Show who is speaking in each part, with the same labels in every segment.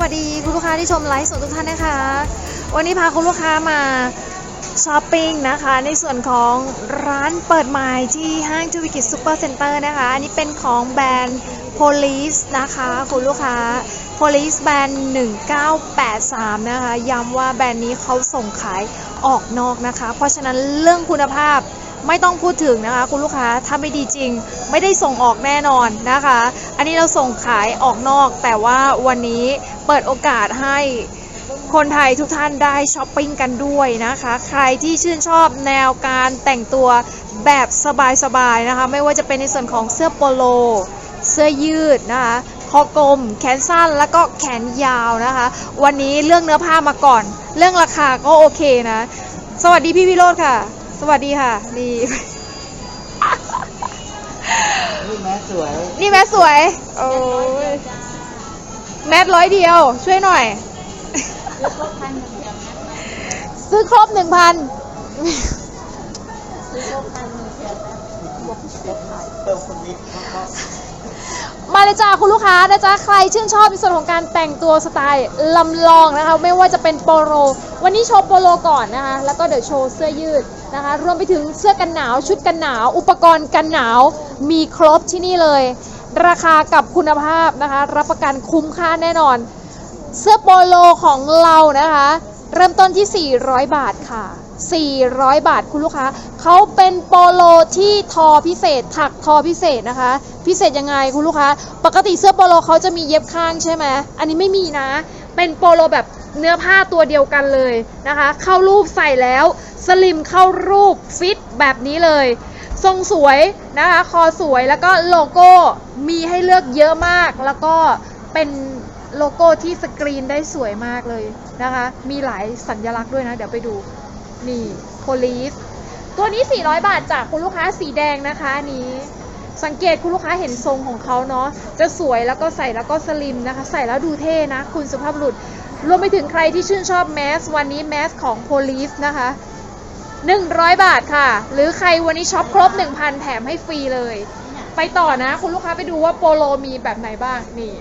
Speaker 1: วัสดีคุณลูกค้าที่ชมไลฟ์สดทุกท่านนะคะ วันนี้พาคุณลูกค้ามาช้อปปิ้งนะคะ ในส่วนของร้านเปิดใหม่ที่ห้างทวิกิตซูเปอร์เซ็นเตอร์นะคะ อันนี้เป็นของแบรนด์ Police นะคะ คุณลูกค้า Police แบรนด์ 1983 นะคะ ย้ำว่าแบรนด์นี้เขาส่งขายออกนอกนะคะ เพราะฉะนั้นเรื่องคุณภาพ ไม่ต้องพูดถึงนะคะคุณลูกค้าถ้าไม่ดีจริง ไม่ได้ส่งออกแน่นอนนะคะ อันนี้เราส่งขายออกนอก แต่ว่าวันนี้เปิดโอกาสให้คนไทยทุกท่านได้ช้อปปิ้งกันด้วยนะคะ ใครที่ชื่นชอบแนวการแต่งตัวแบบสบายๆนะคะ ไม่ว่าจะเป็นในส่วนของเสื้อโปโล เสื้อยืดนะคะคอกลม แขนสั้นแล้วก็แขนยาวนะคะ วันนี้เรื่องเนื้อผ้ามาก่อน เรื่องราคาก็โอเคนะ สวัสดีพี่วิโรธค่ะ สวัสดีค่ะนี่
Speaker 2: นี่แม่สวย
Speaker 1: นี่แม่สวย โอ้ยแมทร้อยเดียว ช่วยหน่อยซื้อครบหนึ่งพัน
Speaker 2: เติมคนนี้เขา
Speaker 1: มาเลยจ้าคุณลูกค้านะจ๊ะใครชื่นชอบในส่วนของการแต่งตัวสไตล์ลำลองนะคะ ไม่ว่าจะเป็นโปโลวันนี้โชว์โปโลก่อนนะคะ แล้วก็เดี๋ยวโชว์เสื้อยืด นะคะรวมไปถึงเสื้อกันหนาวชุดกันหนาว อุปกรณ์กันหนาวมีครบที่นี่เลย ราคากับคุณภาพนะคะรับประกันคุ้มค่าแน่นอน เสื้อโปโลของเรานะคะ เริ่มต้นที่ 400 บาทค่ะ 400 บาทคุณลูกค้าเขาเป็นโปโลที่ทอพิเศษ ถักทอพิเศษนะคะ พิเศษยังไงคุณลูกค้า ปกติเสื้อโปโลเขาจะมีเย็บข้างใช่ไหมอันนี้ไม่มีนะ เป็นโปโลแบบเนื้อผ้าตัวเดียวกันเลยนะคะ เข้ารูปใส่แล้ว สลิมเข้ารูปฟิตแบบนี้เลย ทรงสวยนะคะ คอสวยแล้วก็โลโก้มีให้เลือกเยอะมาก แล้วก็เป็นโลโก้ที่สกรีนได้สวยมากเลยนะคะ มีหลายสัญลักษณ์ด้วยนะ เดี๋ยวไปดู นี่ police ตัวนี้ 400 บาทจากคุณลูกค้าสีแดงนะคะนี้ สังเกตคุณลูกค้าเห็นทรงของเขาเนาะจะสวยแล้วก็ใส่แล้วก็สลิมนะคะ ใส่แล้วดูเท่นะ คุณสุภาพบุรุษรวมไปถึงใครที่ชื่นชอบแมสวันนี้แมสของ police นะคะ 100 บาทค่ะ หรือใครวันนี้ช็อปครบ 1,000 แถมให้ฟรีเลย ไปต่อนะ คุณลูกค้าไปดูว่าโปโลมีแบบไหนบ้างนี่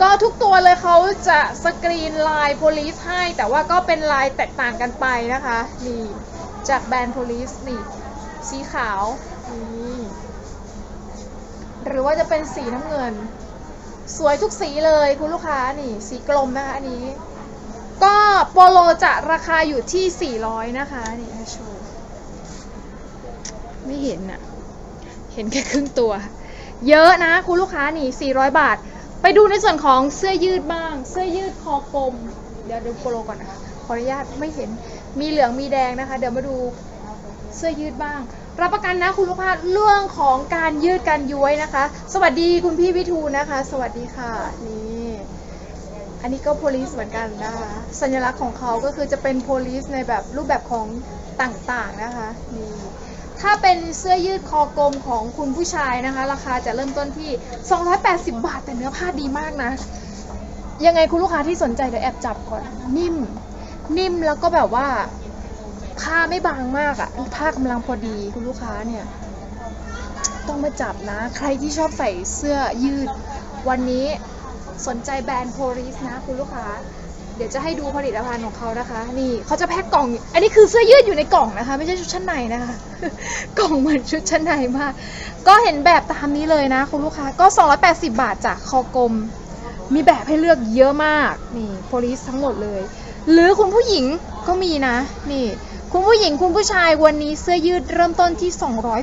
Speaker 1: ก็ทุกตัวเลยเขาจะสกรีนลาย police ให้ แต่ว่าก็เป็นลายแตกต่างกันไปนะคะ นี่ จากแบรนด์ police นี่ สีขาว นี่หรือว่าจะเป็นสีน้ำเงิน สวยทุกสีเลยคุณลูกค้านี่ สีกลมนะคะอันนี้ ก็โปโลจะราคาอยู่ที่ 400 นะคะนี่ให้โชว์ไม่เห็นอะเห็นแค่ครึ่งตัว เยอะนะคุณลูกค้านี่ 400 บาท ไปดูในส่วนของเสื้อยืดบ้าง เสื้อยืดคอกลม เดี๋ยวดูโปโลก่อนนะคะขออนุญาตไม่เห็นมีเหลืองมีแดงนะคะ เดี๋ยวมาดูเสื้อยืดบ้าง รับประกันนะคุณลูกค้าเรื่องของการยืดการย้วยนะคะ สวัสดีคุณพี่วิทูนะคะ สวัสดีค่ะนี่อันนี้ก็ police เหมือนกันนะคะสัญลักษณ์ของเขาก็คือจะเป็น police ในแบบรูปแบบของต่างๆนะคะนี่ถ้าเป็นเสื้อยืดคอกลมของคุณผู้ชายนะคะ ราคาจะเริ่มต้นที่ 280 บาท แต่เนื้อผ้าดีมากนะ ยังไงคุณลูกค้าที่สนใจเดี๋ยวแอบจับก่อน นิ่ม นิ่มแล้วก็แบบว่า ผ้าไม่บางมากอะผ้ากำลังพอดีคุณลูกค้าเนี่ย ต้องมาจับนะ ใครที่ชอบใส่เสื้อยืด วันนี้สนใจแบรนด์โพลิสนะคุณลูกค้า เดี๋ยวจะให้ดูผลิตภัณฑ์ของเขานะคะ นี่เขาจะแพ็คกล่อง อันนี้คือเสื้อยืดอยู่ในกล่องนะคะ ไม่ใช่ชุดชั้นในนะคะ กล่องเหมือนชุดชั้นในมาก ก็เห็นแบบตามนี้เลยนะ คุณลูกค้าก็ 280 บาทจากคอกลม มีแบบให้เลือกเยอะมาก นี่โพลิสทั้งหมดเลย หรือคุณผู้หญิงก็มีนะ นี่ คุณผู้หญิงคุณผู้ชายวันนี้เสื้อยืดเริ่มต้นที่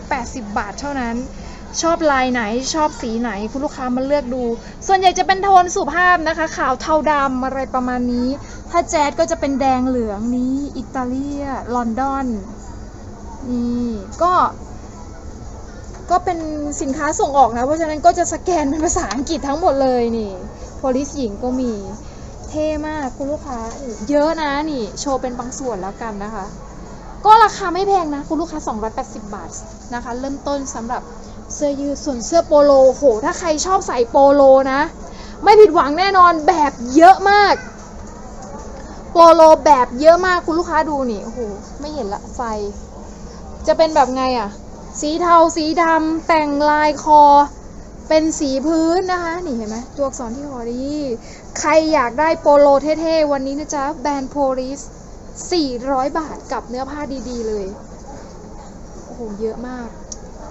Speaker 1: 280 บาทเท่านั้น ชอบลายไหนชอบสีไหนคุณลูกค้ามาเลือกดู ส่วนใหญ่จะเป็นโทนสุภาพนะคะ ขาวเทาดำอะไรประมาณนี้ ถ้าแจ๊ดก็จะเป็นแดงเหลืองนี้อิตาเลียลอนดอนนี่ก็ก็เป็นสินค้าส่งออกนะ เพราะฉะนั้นก็จะสแกนเป็นภาษาอังกฤษทั้งหมดเลยนี่โพลิสหญิงก็มี เท่มากคุณลูกค้า เยอะนะนี่ โชว์เป็นบางส่วนแล้วกันนะคะ ก็ราคาไม่แพงนะ คุณลูกค้า 280 บาทนะคะ เริ่มต้นสำหรับเสื้อยืดส่วนเสื้อโปโลโห ถ้าใครชอบใส่โปโลนะ ไม่ผิดหวังแน่นอนแบบเยอะมาก โปโลแบบเยอะมากคุณลูกค้าดูนี่โอ้โหไม่เห็นละไฟ จะเป็นแบบไงอะสีเทาสีดำแต่งลายคอ เป็นสีพื้นนะคะ นี่เห็นไหมตัวอักษรที่คอดี ใครอยากได้โปโลเท่ๆ วันนี้นะจ๊ะแบรนด์โพลิส 400 บาทกับเนื้อผ้าดีๆเลย โอ้โห เยอะมาก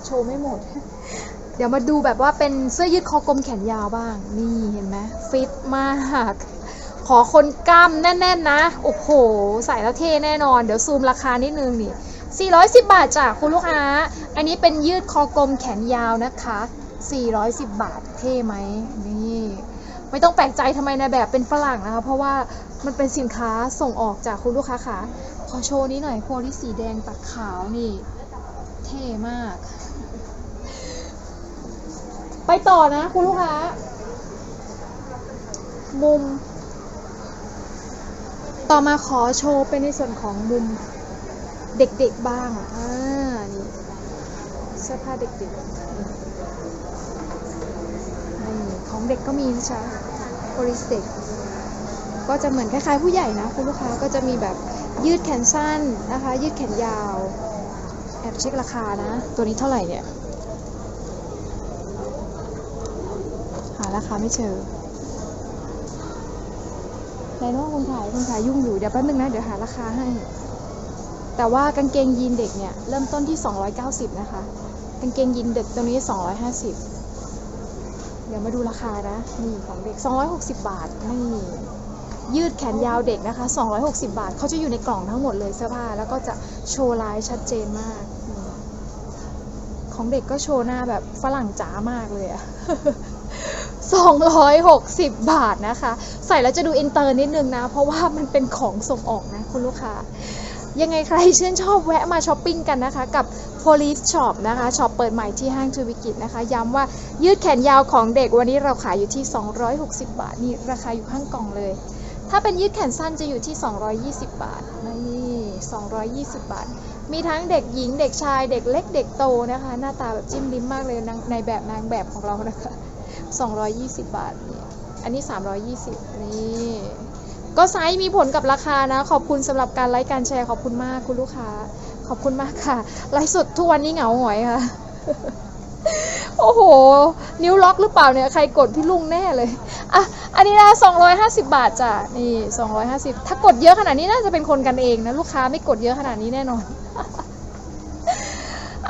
Speaker 1: โชว์ไม่หมด เดี๋ยวมาดูแบบว่าเป็นเสื้อยืดคอกลมแขนยาวบ้าง นี่เห็นไหมฟิตมาก ขอคนกล้ามแน่น ๆ นะ โอ้โห ใส่แล้วเท่แน่นอน เดี๋ยวซูมราคานิดนึงนี่410 บาทจ้ะคุณลูกค้า อันนี้เป็นยืดคอกลมแขนยาวนะคะ 410 บาท เท่ไหมนี่ ไม่ต้องแปลกใจทำไมในแบบเป็นฝรั่งนะคะ เพราะว่า มันเป็นสินค้าส่งออกจากคุณลูกค้าค่ะขอโชว์นี้หน่อยโพลิสสีแดงตัดขาวนี่ เท่มาก ไปต่อนะคุณลูกค้า มุม ต่อมาขอโชว์เป็นในส่วนของมุมเด็กๆบ้าง อ่า นี่เสื้อผ้าเด็กๆนี่ของเด็กก็มีนะจ๊ะโพลิสเด็ก ก็จะเหมือนคล้ายๆผู้ใหญ่นะคุณลูกค้าก็จะมีแบบยืดแขนสั้นนะคะ ยืดแขนยาว แอบเช็คราคานะ ตัวนี้เท่าไหร่เนี่ย หาราคาไม่เจอไหนน้องคนขายคนขายยุ่งอยู่ เดี๋ยวแป๊บนึงนะ เดี๋ยวหาราคาให้ แต่ว่ากางเกงยีนเด็กเนี่ย เริ่มต้นที่ 290 นะคะ กางเกงยีนเด็กตัวนี้ 250 เดี๋ยวมาดูราคานะ นี่ของเด็ก 260 บาท นี่ ยืดแขนยาวเด็กนะคะ 260 บาท เขาจะอยู่ในกล่องทั้งหมดเลยเสื้อผ้า แล้วก็จะโชว์ลายชัดเจนมาก ของเด็กก็โชว์หน้าแบบฝรั่งจ๋ามากเลยอะ260 บาทนะคะ ใส่แล้วจะดูอินเตอร์นิดนึงนะ เพราะว่ามันเป็นของส่งออกนะคุณลูกค้า ยังไงใครชื่นชอบแวะมาช้อปปิ้งกันนะคะ กับ Police Shop นะคะช็อปเปิดใหม่ที่ห้างทวิกิตนะคะ ย้ำว่ายืดแขนยาวของเด็กวันนี้เราขายอยู่ที่ 260 บาทนี่ราคาอยู่ข้างกล่องเลย ถ้าเป็นยืดแขนสั้นจะอยู่ที่ 220 บาท นี่220 บาท มีทั้งเด็กหญิงเด็กชายเด็กเล็กเด็กโตนะคะ หน้าตาแบบจิ้มลิ้มมากเลยในแบบนางแบบของเรานะคะ 220 บาทนี่อันนี้ 320 นี่ก็ไซส์มีผลกับราคานะ ขอบคุณสำหรับการไลค์การแชร์ขอบคุณมากคุณลูกค้า ขอบคุณมากค่ะ ไลฟ์สดทุกวันนี้เหงาหงอยค่ะ โอ้โห นิ้วล็อกหรือเปล่าเนี่ย ใครกดพี่ลุงแน่เลย อะ อันนี้นะ250 บาทจ้ะ นี่ 250 ถ้ากดเยอะขนาดนี้น่าจะเป็นคนกันเองนะ ลูกค้าไม่กดเยอะขนาดนี้แน่นอน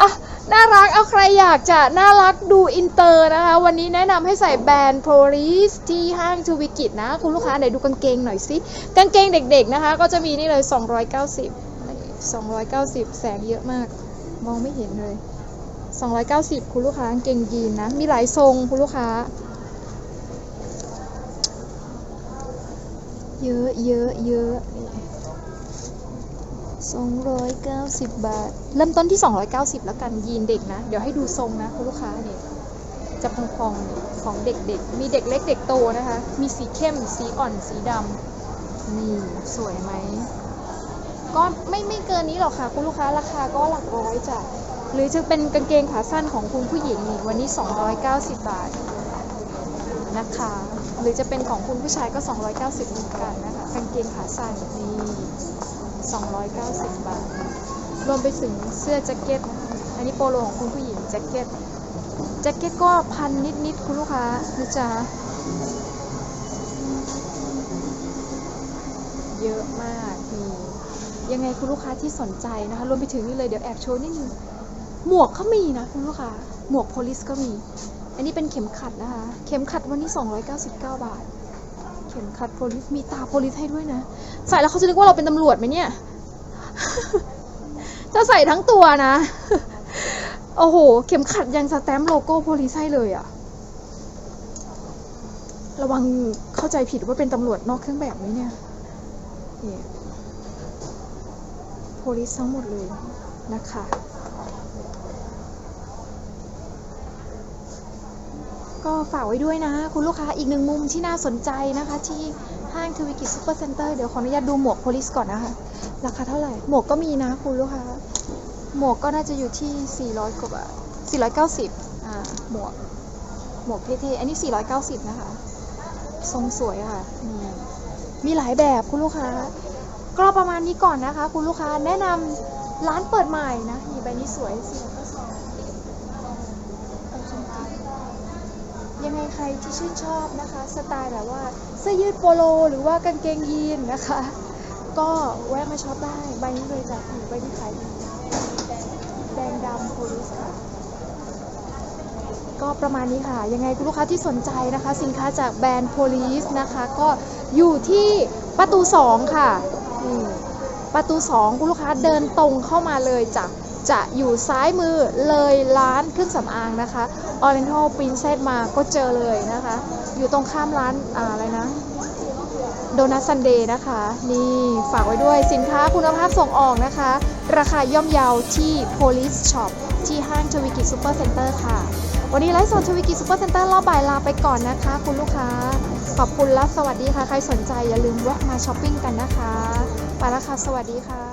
Speaker 1: อะ น่ารัก เอาใครอยากจะ น่ารักดูอินเตอร์นะคะ วันนี้แนะนำให้ใส่แบรนด์ Police ที่ห้างทูวิกิตนะ คุณลูกค้าไหนดูกางเกงหน่อยสิ กางเกงเด็กๆนะคะ ก็จะมีนี่เลย 290 290 แสงเยอะมาก มองไม่เห็นเลย 290 คุณลูกค้ากางเกงยีนนะ มีหลายทรงคุณลูกค้า เยอะเยอะเยอะ290 บาท เริ่มต้นที่ 290 แล้วกันยีนเด็กนะ เดี๋ยวให้ดูทรงนะคุณลูกค้าเนี่ยจะพองๆของเด็กๆ มีเด็กเล็กเด็กโตนะคะ มีสีเข้ม สีอ่อน สีดำ นี่ สวยไหม ก็ไม่ไม่เกินนี้หรอกค่ะ คุณลูกค้าราคาก็หลักร้อยจ้ะ หรือจะเป็นกางเกงขาสั้นของคุณผู้หญิงวันนี้ 290 บาทนะคะ หรือจะเป็นของคุณผู้ชายก็ 290เหมือนกันนะคะกางเกงขาสั้นนี่290 บาท รวมไปถึงเสื้อแจ็คเก็ต อันนี้โปโลของคุณผู้หญิงแจ็คเก็ตแจ็คเก็ตก็พันนิดๆคุณลูกค้านะจ๊ะเยอะมากนี่ยังไงคุณลูกค้าที่สนใจนะคะ รวมไปถึงนี่เลยเดี๋ยวแอบโชว์นิดนึง หมวกก็มีนะคุณลูกค้าหมวกโพลิสก็มี อันนี้เป็นเข็มขัดนะคะ เข็มขัดวันนี้ 299 บาท เข็มขัดโพลิสมีตาโพลิสให้ด้วยนะ ใส่แล้วเขาจะนึกว่าเราเป็นตำรวจไหมเนี่ย จะใส่ทั้งตัวนะ โอ้โห เข็มขัดยังสแตมป์โลโก้โพลิสให้เลยอะระวังเข้าใจผิดว่าเป็นตำรวจนอกเครื่องแบบไหมเนี่ยนี่โพลิสทั้งหมดเลยนะคะ ก็ฝากไว้ด้วยนะ คุณลูกค้าอีกหนึ่งมุมที่น่าสนใจนะคะ ที่ห้างทวิกิซูเปอร์เซ็นเตอร์เดี๋ยวขออนุญาตดูหมวกโพลิสก่อนนะคะ ราคาเท่าไหร่ หมวกก็มีนะคุณลูกค้า หมวกก็น่าจะอยู่ที่ 400กว่าบาท490อ่าหมวก หมวกเท่ๆอันนี้ 490 นะคะ ทรงสวยค่ะมีหลายแบบคุณลูกค้า ก็ประมาณนี้ก่อนนะคะ คุณลูกค้าแนะนำร้านเปิดใหม่นะนี่ใบนี้สวย490เอาชมพู ยังไงใครที่ชื่นชอบนะคะ สไตล์แบบว่าเสื้อยืดโปโล หรือว่ากางเกงยีนนะคะ ก็แวะมาช็อปได้ใบนี้เลยจ้ะนี่ใบที่ขายดีแดงดำโพลิสค่ะก็ประมาณนี้ค่ะ ยังไงคุณลูกค้าที่สนใจนะคะ สินค้าจากแบรนด์โพลิสนะคะ ก็อยู่ที่ประตู 2 ค่ะประตู 2 คุณลูกค้าเดินตรงเข้ามาเลยจ้ะจะอยู่ซ้ายมือเลยร้านเครื่องสำอางนะคะ Oriental Princess มาก็เจอเลยนะคะ อยู่ตรงข้ามร้านอาอะไรนะโดนัทซันเดย์นะคะ นี่ฝากไว้ด้วยสินค้าคุณภาพส่งออกนะคะ ราคาย่อมเยาที่ Police Shop ที่ห้างชวิกิซูเปอร์เซ็นเตอร์ค่ะ วันนี้ไลฟ์สดชวิกิซูเปอร์เซ็นเตอร์รอบบ่ายลาไปก่อนนะคะ คุณลูกค้า ขอบคุณและสวัสดีค่ะ ใครสนใจอย่าลืมแวะมาช้อปปิ้งกันนะคะไปแล้วค่ะ สวัสดีค่ะ